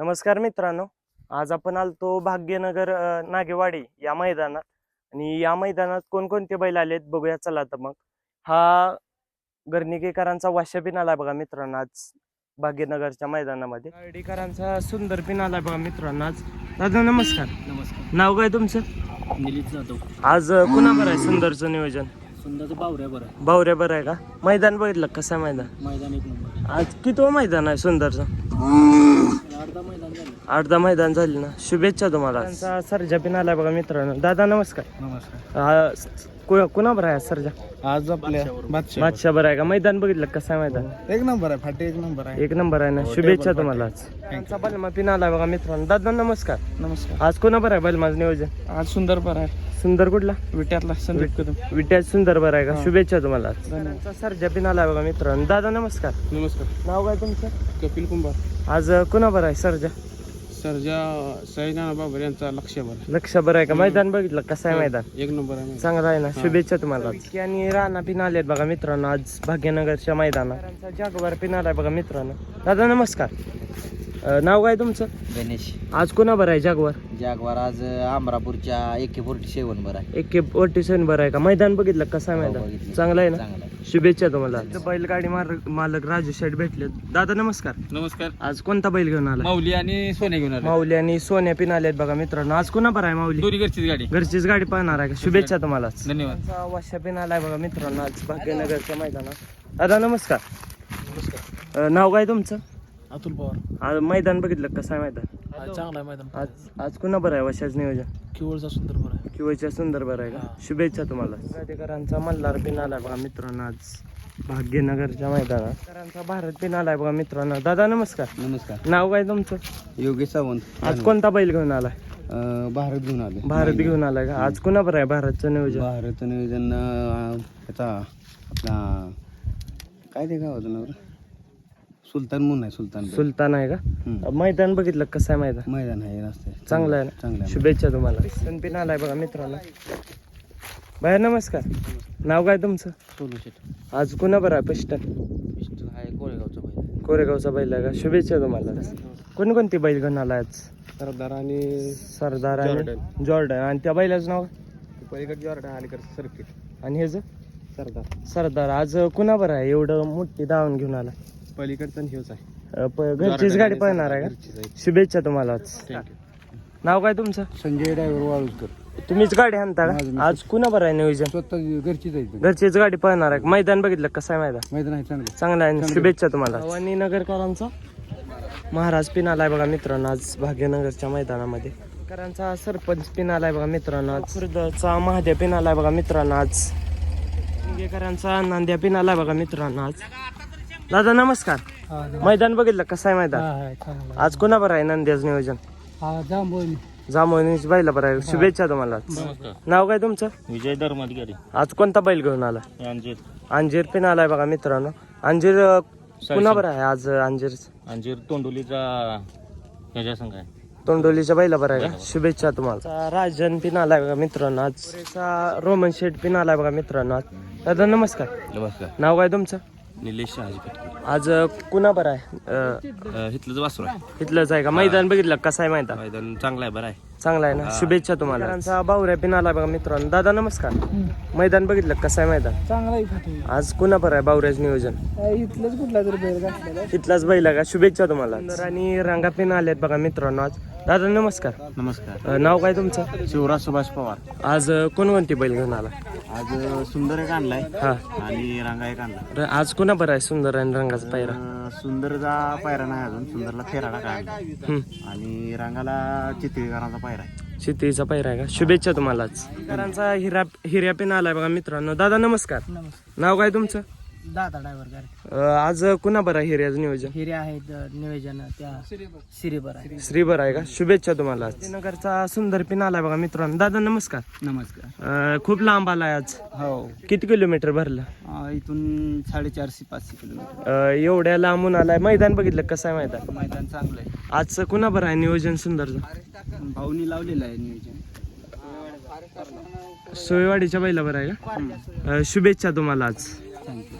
नमस्कार मित्रांनो आज आपण आलतो भाग्यनगर नागेवाडी या मैदानात. आणि या मैदानात कोणकोणते बैल आलेत बघूया चला तर मग. हा गर्णिकेकरांचा वाशा पिन आलाय बघा मित्रांनो आज भाग्यनगरच्या मैदानामध्ये. गाडीकरांचा सुंदर पिन आलाय बघा मित्रांनो आज. दादा नमस्कार. नमस्कार. नाव काय तुमचं? निलीत जाधव. आज अ, कुणाबर आहे सुंदरचं नियोजन? सुंदरचं बावऱ्या बरं आहे. बावऱ्या बरं आहे का? मैदान बघितलं? कसं आहे मैदान? मैदान एक नंबर. आज किती मैदान आहे सुंदरचं? अर्धा मैदान झालं. अर्धा मैदान झाली ना. शुभेच्छा तुम्हाला. त्यांचा सर्जा पिन आलाय बघा मित्रांनो. दादा नमस्कार. नमस्कार. हा, कु- कुणाबर आहे सर्जा? आज आपल्या बादशाह. बादशाह बरं आहे का? मैदान बघितलं का? कसं आहे मैदान? एक नंबर आहे फाटी एक नंबर आहे. एक नंबर आहे ना. शुभेच्छा तुम्हाला त्यांचा बलमा पिन आलाय बघा मित्रांनो. दादा नमस्कार. नमस्कार. आज कोणाबर आहे बलमाज नियोजन? आज सुंदर पर आहे. सुंदर कुठला? विट्यातला संदीप कदम. विट्यात सुंदर बरं आहे का? हा. शुभेच्छा तुम्हाला. सर्जा पिन आलाय बघा मित्रांनो. दादा नमस्कार. नमस्कार. नाव काय तुमचं? कपिल कुंभार. आज कुणाबर आहे सर्जा? सर्जा सैना बाबर यांचा लक्ष बरं लक्ष बरं आहे का? मैदान बघितलं कसं आहे मैदान? एक नंबर आहे चांगला आहे ना? शुभेच्छा तुम्हाला. आणि राणा पिन आलेत बघा मित्रांनो आज भाग्यनगरच्या मैदानात. जागवार पिन आलाय बघा मित्रांनो. दादा नमस्कार. अं, नाव काय तुमचं? गणेश. आज कोणा बरं आहे? जागवार. जागवार आज अमरापूरच्या एके फोर्टी सेवन बर आहे. एक ओटी सेन बरं आहे का? मैदान बघितलं कसं आहे हो, मैदान? बघितलं. चांगलं आहे ना? चांगला आहे. शुभेच्छा तुम्हाला बैलगाडी मालक मालक राजू शेठ भेटले दादा नमस्कार. नमस्कार. आज कोणता बैल घेऊन आला? माऊली आणि सोने घेऊन आले. माऊली आणि सोन्या पिन आलेत बघा मित्रांनो. आज कोणा बरं आहे माऊली? दोन्ही घरचीच गाडी. घरचीच गाडी पाहणार आहे का? शुभेच्छा तुम्हाला धन्यवाद. वाशा पिन आलाय बघा मित्रांनो आज भाग्यनगरच्या मैदानात. दादा नमस्कार. अं, नाव काय तुमचं? अतुल पवार. आज मैदान बघितलं कसं आहे मैदान? आज चांगला आहे मैदान. आज आज कुणा बरं आहे वशाच नियोजन? किवळचा सुंदर बरं आहे. सुंदर बरं आहे का? हा. शुभेच्छा तुम्हाला. गाडेकरांचा मल्हार पिन आलाय बघा मित्रांनो आज. भाग्यनगरच्या मैदानात. भारत पिन आलाय बघा मित्रांनो. दादा नमस्कार. नमस्कार. नाव काय तुमचं? योगेश सावंत. आज कोणता बैल घेऊन आलाय? अं, भारत घेऊन आले भारत घेऊन आलाय का? आज कुणा बरं आहे भारतचं नियोजन? भारत नियोजन अं, ह्याचा आपला काय ते गावाचं नाव रे? सुलतान म्हणून आहे सुलतान सुलतान आहे का. मैदान बघितलं कसं आहे मैदान? मैदान आहे रस्ते चांगलं आहे ना? चांगलं आहे. शुभेच्छा तुम्हाला. पिस्तन पिन आलाय बघा मित्रांनो. बाहेर नमस्कार. नाव काय तुमचं? सोलू शेट आज कुणा बरं आहे? पिस्टन. पिस्टल आहे कोळेगावचं बैल कोरेगावचा बैल आहे का? शुभेच्छा तुम्हाला. कोणकोणती बैल घेऊन आला आज? सरदार आणि सरदार आणि जॉर्डन. आणि त्या बैलाचं नाव पलीकडे जॉर्डन अलीकडे सर्किट. आणि हेच सरदार. सरदार. आज कुणा बरं आहे? एवढं मोठी धावून घेऊन आला पलीकडचं हेच आहे. अं, प- घरचीच गाडी पळणार आहे का? शुभेच्छा तुम्हाला नाव काय तुमचं? संजय ड्रायव्हर वाळूजकर. तुम्हीच गाडी आणता का? आज कुणा बरं आहे नियोजन? स्वतः घरची जायचं घरचीच गाडी पळणार आहे. मैदान बघितलं कसं आहे मैदान? मैदान आहे चांगलं चांगला आहे. आणि शुभेच्छा तुम्हाला भवानी नगरकरांचा महाराज पिन आलाय बघा मित्रांनो आज भाग्यनगरच्या मैदानामध्ये. करांचा सरपंच पिन आलाय बघा मित्रांनो आज. खुर्दचा महादेव पिन आलाय बघा मित्रांनो आज. शिंगेकरांचा नांद्या पिन आलाय बघा मित्रांनो आज. दादा नमस्कार. मैदान बघितलं? कसं आहे मैदान? आज कोणा बरं आहे नंद्याच नियोजन? जांभळीच बैला बरं आहे. शुभेच्छा तुम्हाला. नाव काय तुमचं? विजय धर्माधिकारी. आज कोणता बैल घेऊन आला? अंजीर. अंजीर पिन आलाय बघा मित्रांनो. अंजीर कुणा बरं आहे आज अंजीर? अंजीर तोंडोलीचा ह्याच्या संघ आहे. तोंडोलीच्या बैला बरं आहे का? शुभेच्छा तुम्हाला. राजन पिन आलाय बघा मित्रांनो आज. रोमन शेट पिन आलाय बघा मित्रांनो आज. दादा नमस्कार. नमस्कार. नाव काय तुमचं? निलेश शहाजी फटके आज कुणा बरं आहे? अं, इथलंच वासरू आहे. इथलंच आहे का? मैदान बघितलं कसं आहे मैदान? मैदान चांगलं आहे बरं आहे. चांगला आहे ना. शुभेच्छा तुम्हाला. त्यांचा बावऱ्या पिन आलाय बघा मित्रांनो. दादा नमस्कार. मैदान बघितलं कसं आहे मैदान? चांगला आहे आज कुणा बरं आहे बावऱ्याच नियोजन? इथलंच कुठला तरी बैल घातलेला इथलाच बैल आहे का? शुभेच्छा तुम्हाला. आणि रंगा पिन आलेत बघा मित्रांनो आज. दादा नमस्कार. नमस्कार. अं, नाव काय तुमचं? शिवराज सुभाष पवार. आज अं, कोणकोणती बैल घेऊन आला? आज सुंदर एक आणलाय हा. आणि रांगा एक आणला. र- आज कुणा बरं आहे सुंदर आणि रंगाचा पायरा? अं, सुंदरचा पायरा नाही अजून. सुंदरला फेराडा काय हम्म. आणि रांगाला चित्रीकरांचा पायरा आहे. शेतीचा पायरा आहे का? शुभेच्छा तुम्हाला आज. करांचा हिरा हिर्या पिन आलाय बघा मित्रांनो. दादा नमस्कार. नाव काय तुमचं? दादा ड्रायव्हर गाडी अं, आज कुणा बरं आहे हिर्याचं नियोजन? हिरे आहेत अ, नियोजन त्या सिरीबर आहे. श्री बरं आहे का? शुभेच्छा तुम्हाला आज. नगरचा सुंदर पिन आलाय बघा मित्रांनो. दादा नमस्कार. नमस्कार. अं, खूप लांब आलाय आज. हो. किती किलोमीटर भरलं? अ, इथून साडेचारशे पाचशे किलोमीटर. अं, एवढ्या लांबून आलाय. मैदान बघितलं कसं आहे मैदान? मैदान चांगलं आहे. आजचं कुणा बरं आहे नियोजन सुंदरचं? भाऊनी लावलेलं आहे नियोजन. सोयवाडीच्या बैला बरं आहे का? अं, शुभेच्छा तुम्हाला आज. थँक्यू